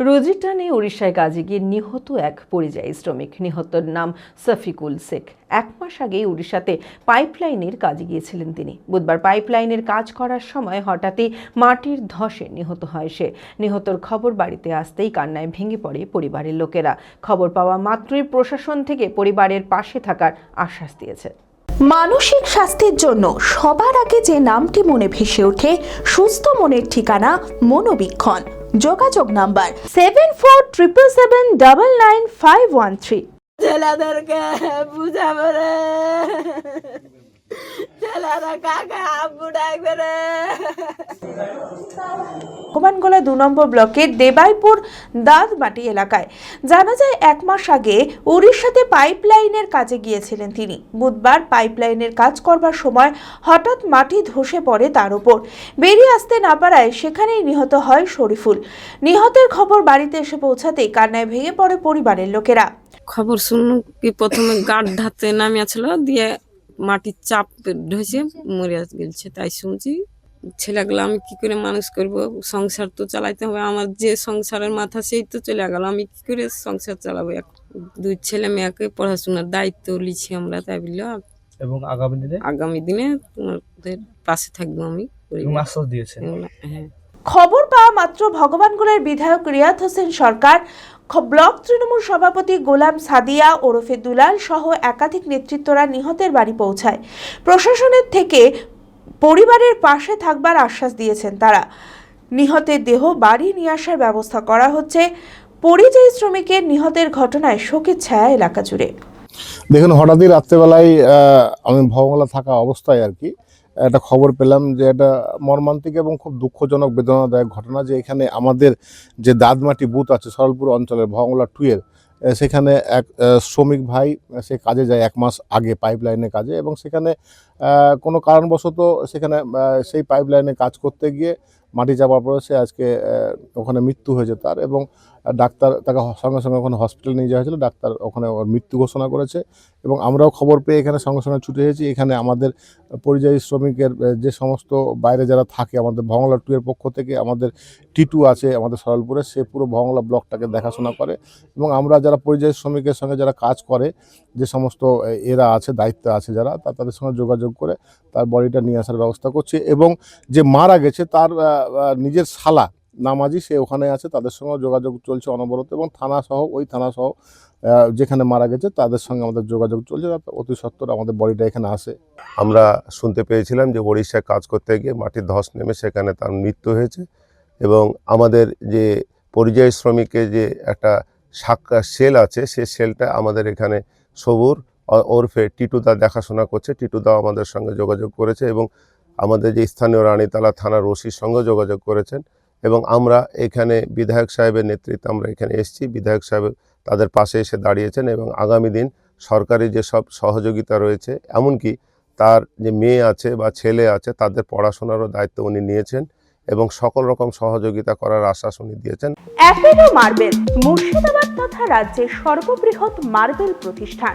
রোজির টানে উড়িষ্যায় কাজে গিয়ে নিহত এক পরিযায়ী শ্রমিক। নিহতর নাম সফিকুল শেখ। এক মাস আগে উড়িষ্যাতে পাইপলাইনের কাজে গিয়েছিলেন তিনি। বুধবার পাইপলাইনের কাজ করার সময় হঠাৎই মাটির ধসে নিহত হয় সে। নিহতর খবর বাড়িতে আসতেই কান্নায় ভেঙে পড়ে পরিবারের লোকেরা। খবর পাওয়া মাত্রই প্রশাসন থেকে পরিবারের পাশে থাকার আশ্বাস দিয়েছে। মানসিক স্বাস্থ্যের জন্য সবার আগে যে নামটি মনে ভেসে ওঠে, সুস্থ মনের ঠিকানা মনোবীক্ষণ। যোগাযোগ number seven four triple seven double nine five one three. ছেলেদেরকে বুঝাবে ভগবানগোলা দু নম্বর ব্লকের দেবাইপুর দাদমাটি এলাকায়। জানা যায় এক মাস আগে উড়িষ্যাতে পাইপলাইনের কাজে গিয়েছিলেন তিনি। বুধবার পাইপলাইনের কাজ করবার সময় হঠাৎ মাটি ধসে পড়ে তার উপর। বেরিয়ে আসতে না পারায় সেখানেই নিহত হয় শরীফুল। নিহতের খবর বাড়িতে এসে পৌঁছাতেই কান্নায় ভেঙে পড়ে পরিবারের লোকেরা। খবর শুনুন কি প্রথমে গাঢ় ধাতে নামিয়াছিল দিয়ে মাটির চাপ ঢুসে মরে গেছে তাই শুনছি ছেলেগুলো আমি কি করে মানুষ করব? সংসার তো চালাইতে হবে আমার যে সংসারের মাথা সেই তো চলে গেল আমি কি করে সংসার চালাবো? দুই ছেলে মেয়েকে পড়াশোনার দায়িত্ব লিছি আমরা তাই বলল। এবং আগামী দিনে? আগামী দিনে তোমাদের পাশে থাকব আমি আশ্বাস দিয়েছে হ্যাঁ। খবর পাওয়া মাত্র ভগবানগোলার বিধায়ক রিয়াদ হোসেন সরকার ব্লক তৃণমূল সভাপতি গোলাম সাদিয়া, ওরফে দুলাল সহ একাধিক নেতৃত্বরা নিহতের বাড়ি পৌঁছায়। প্রশাসনের থেকে পরিবারের পাশে থাকবার আশ্বাস দিয়েছেন তারা। নিহতের দেহ বাড়ি নিয়ে আসার ব্যবস্থা করা হচ্ছে। পরিযায়ী শ্রমিকের নিহতের ঘটনায় শোকের ছায়া এলাকা জুড়ে। দেখুন, হঠাৎই রাত্রেবেলায় আমি ভবনগোলা থাকা অবস্থায় আর কি একটা খবর পেলাম যে এটা মর্মান্তিক এবং খুব দুঃখজনক বেদনাদায়ক ঘটনা যে এখানে আমাদের যে দাদমাটি বুথ আছে সরলপুর অঞ্চলের ভংলা টুয়ের সেখানে এক শ্রমিক ভাই সে কাজে যায় এক মাস আগে পাইপলাইনে কাজে এবং সেখানে কোনো কারণবশত সেখানে সেই পাইপ লাইনে কাজ করতে গিয়ে মাটি চাপা পড়ে সে আজকে ওখানে মৃত্যু হয়েছে তার এবং ডাক্তার তাকে সঙ্গে সঙ্গে ওখানে হসপিটালে নিয়ে যাওয়া হয়েছিল। ডাক্তার ওখানে ওর মৃত্যু ঘোষণা করেছে এবং আমরাও খবর পেয়ে এখানে সঙ্গে সঙ্গে ছুটে এসেছি। এখানে আমাদের পরিযায়ী শ্রমিকের যে সমস্ত বাইরে যারা থাকে, আমাদের ভংলা টু এর পক্ষ থেকে, আমাদের টিটু আছে আমাদের সরলপুরে, সে পুরো ভংলা ব্লকটাকে দেখাশোনা করে এবং আমরা যারা পরিযায়ী শ্রমিকের সঙ্গে যারা কাজ করে, যে সমস্ত এরা আছে, দায়িত্ব আছে যারা তাদের সঙ্গে যোগাযোগ করে তার বডিটা নিয়ে আসার ব্যবস্থা করছি এবং যে মারা গেছে তার নিজের শালা নামাজি সে ওখানে আছে, তাদের সঙ্গে যোগাযোগ চলছে অনবরত এবং থানা সহ ওই থানা সহ যেখানে মারা গেছে তাদের সঙ্গে আমাদের যোগাযোগ চলছে অতি সত্বর আমাদের বডিটা এখানে আসে। আমরা শুনতে পেয়েছিলাম যে ওড়িশায় কাজ করতে গিয়ে মাটির ধস নেমে সেখানে তার মৃত্যু হয়েছে এবং আমাদের যে পরিযায়ী শ্রমিকের যে একটা সাক্ষা সেল আছে, সে সেলটা আমাদের এখানে সবুর ওরফে টিটুদা দেখাশোনা করছে। টিটুদাও আমাদের সঙ্গে যোগাযোগ করেছে এবং আমাদের যে স্থানীয় রানীতলা থানার ওসির সঙ্গে যোগাযোগ করেছেন এবং আমরা এখানে বিধায়ক সাহেবের নেতৃত্বে আমরা এখানে এসেছি। বিধায়ক সাহেব তাদের পাশে এসে দাঁড়িয়েছেন এবং আগামী দিন সরকারি যেসব সহযোগিতা রয়েছে, এমনকি তার যে মেয়ে আছে বা ছেলে আছে, তাদের পড়াশোনারও দায়িত্ব উনি নিয়েছেন এবং সকল রকম সহযোগিতা করার আশ্বাস উনি দিয়েছেন। অ্যাপেলো মার্বেল মুর্শিদাবাদ তথা রাজ্যের সর্ববৃহৎ মার্বেল প্রতিষ্ঠান।